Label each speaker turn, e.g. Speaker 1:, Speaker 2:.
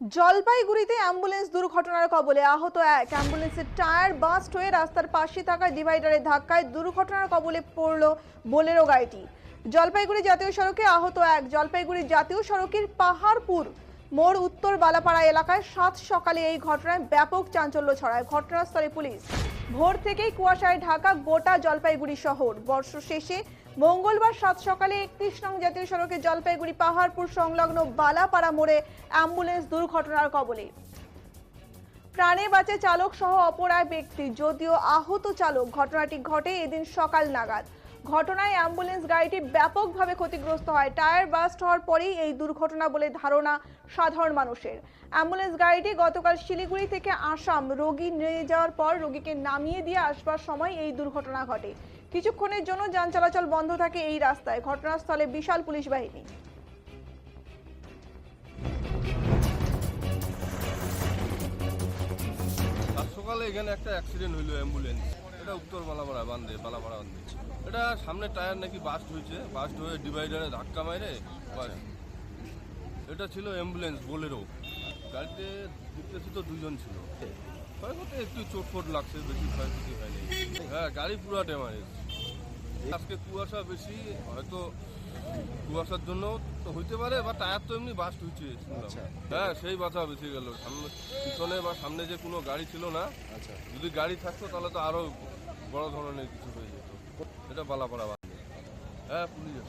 Speaker 1: জলপাইগুড়িতে অ্যাম্বুলেন্স দুর্ঘটনার কবলে আহত এক অ্যাম্বুলেন্সের টায়ার বাস্ট হয়ে রাস্তার পাশে থাকা ডিভাইডারের ধাক্কায় দুর্ঘটনার কবলে পড়ল বোলেরো গাড়িটি। জলপাইগুড়ি জাতীয় সড়কে আহত এক, জলপাইগুড়ি জাতীয় সড়কের পাহাড়পুর মোড় উত্তর বালাপাড়া এলাকায় সাত সকালে এই ঘটনায় ব্যাপক চাঞ্চল্য ছড়ায়। ঘটনাস্থলে পুলিশ ভোর থেকেই কুয়াশায় ঢাকা গোটা জলপাইগুড়ি শহর। বর্ষ শেষে মঙ্গলবার সাত সকালে একত্রিশ নং জাতীয় সড়কে জলপাইগুড়ি পাহাড়পুর সংলগ্ন বালাপাড়া মোড়ে অ্যাম্বুলেন্স দুর্ঘটনার কবলে। প্রাণে বাঁচে চালক সহ অপর এক ব্যক্তি, যদিও আহত চালক। ঘটনাটি ঘটে এদিন সকাল নাগাদ। ঘটনায় অ্যাম্বুলেন্স গাড়িটি ব্যাপকভাবে ক্ষতিগ্রস্ত হয়। টায়ার বাস্ট হওয়ার পরেই এই দুর্ঘটনা বলে ধারণা সাধারণ মানুষের। অ্যাম্বুলেন্স গাড়িটি গতকাল শিলিগুড়ি থেকে আসাম রোগী নিয়ে যাওয়ার পর রোগীকে নামিয়ে দিয়ে আসবার সময় এই দুর্ঘটনা ঘটে। কিছুক্ষণের জন্য যান চলাচল বন্ধ থাকে এই রাস্তায়। ঘটনাস্থলে বিশাল পুলিশ বাহিনী।
Speaker 2: সকালে এখানে একটা অ্যাক্সিডেন্ট হইল অ্যাম্বুলেন্স। এটা উত্তর বালাপাড়া বান্ধে বালাপাড়া বান্ধে এটা সামনে টায়ার নাকি বাস্ট হয়েছে। বাস্ট হয়ে ডিভাইডারে ধাক্কা মারে বাস। এটা ছিল অ্যাম্বুলেন্স বোলেরো। গাড়িতে দেখতেছি তো দুজন ছিল। ক্ষয়ক্ষতি একটু চোট ফোট লাগছে, বেশি ক্ষয়ক্ষতি হয়নি। হ্যাঁ গাড়ি পুরো ড্যামারেজ আজকে কুয়াশা বেশি, হয়তো কুয়াশার জন্য তো হইতে পারে বা টায়ার তো এমনি বাস্ট হয়েছে হ্যাঁ সেই বাঁচা বেঁচে গেল। সামনে পিছনে বা সামনে যে কোনো গাড়ি ছিল না
Speaker 3: আচ্ছা।
Speaker 2: যদি গাড়ি থাকতো তাহলে তো আরও বড় ধরনের কিছু হয়ে যেত। এটা বালাপাড়া বাস। হ্যাঁ পুলিশ।